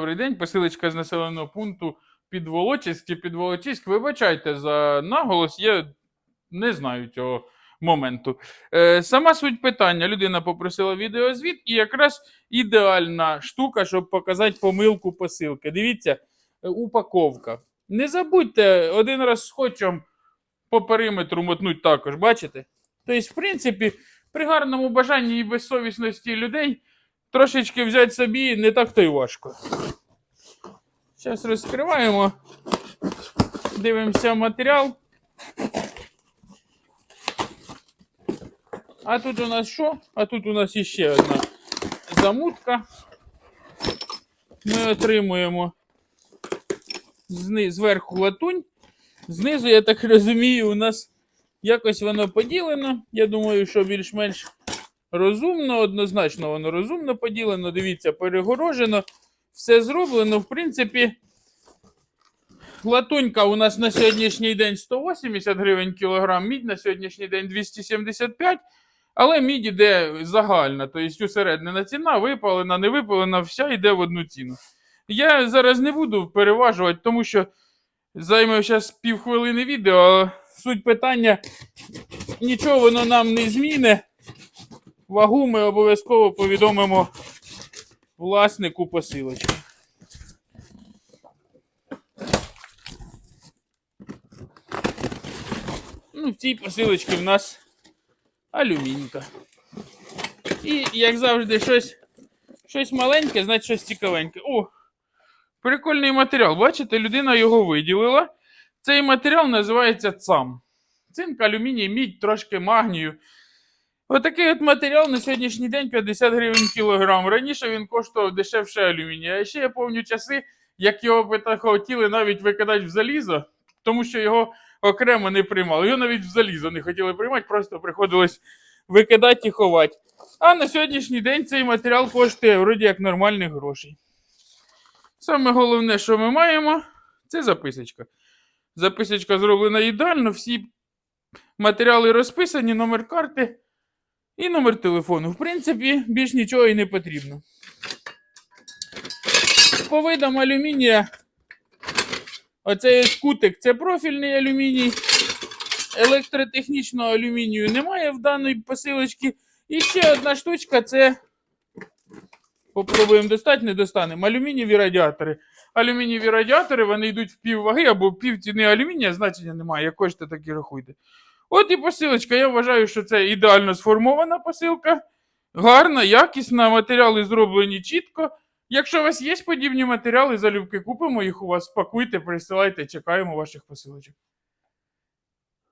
Добрий день, посилочка з населеного пункту Підволочиськ чи Підволочиськ. Вибачайте за наголос, я не знаю цього моменту. Е, сама суть питання. Людина попросила відеозвіт, і якраз ідеальна штука, щоб показати помилку посилки. Дивіться, е, упаковка. Не забудьте один раз скотчем по периметру мотнуть також, бачите? Тобто, в принципі, при гарному бажанні і безсовісності людей трошечки взяти собі не так то й важко. Зараз розкриваємо, дивимося матеріал. А тут у нас що? А тут у нас іще одна замутка. Ми отримуємо зверху латунь. Знизу, я так розумію, у нас якось воно поділено. Я думаю, що більш-менш розумно, однозначно воно розумно поділено. Дивіться, перегорожено. Все зроблено. В принципі, латунька у нас на сьогоднішній день 180 гривень кілограм, мідь на сьогоднішній день 275, але мідь іде загальна, тобто усереднена ціна, випалена, не випалена, вся йде в одну ціну. Я зараз не буду переважувати, тому що займе зараз півхвилини відео, а суть питання, нічого воно нам не зміни. Вагу ми обов'язково повідомимо власнику посилочки. Ну, в цій посилочці в нас алюмінька. І, як завжди, щось, щось маленьке, значить щось цікавеньке. О! Прикольний матеріал. Бачите, людина його виділила. Цей матеріал називається ЦАМ. Цинк, алюміній, мідь, трошки магнію. Отакий от матеріал на сьогоднішній день 50 гривень кілограм. Раніше він коштував дешевше алюмінія. А ще я пам'ятаю часи, як його би хотіли навіть викидати в залізо, тому що його окремо не приймали. Його навіть в залізо не хотіли приймати, просто приходилось викидати і ховати. А на сьогоднішній день цей матеріал коштує вроді як нормальних грошей. Саме головне, що ми маємо, це записочка. Записочка зроблена ідеально, всі матеріали розписані, номер карти і номер телефону. В принципі, більш нічого і не потрібно. По видам алюмінія. Оцей ось кутик це профільний алюміній. Електротехнічного алюмінію немає в даної посилочці. І ще одна штучка це. Попробуємо достати, не достанемо. Алюмінієві радіатори. Алюмінієві радіатори вони йдуть в пів ваги або пів ціни алюмінія, значення немає. Як хочете, так і рахуйте. От і посилочка. Я вважаю, що це ідеально сформована посилка. Гарна, якісна, матеріали зроблені чітко. Якщо у вас є подібні матеріали, залюбки купимо їх у вас, пакуйте, присилайте, чекаємо ваших посилочок.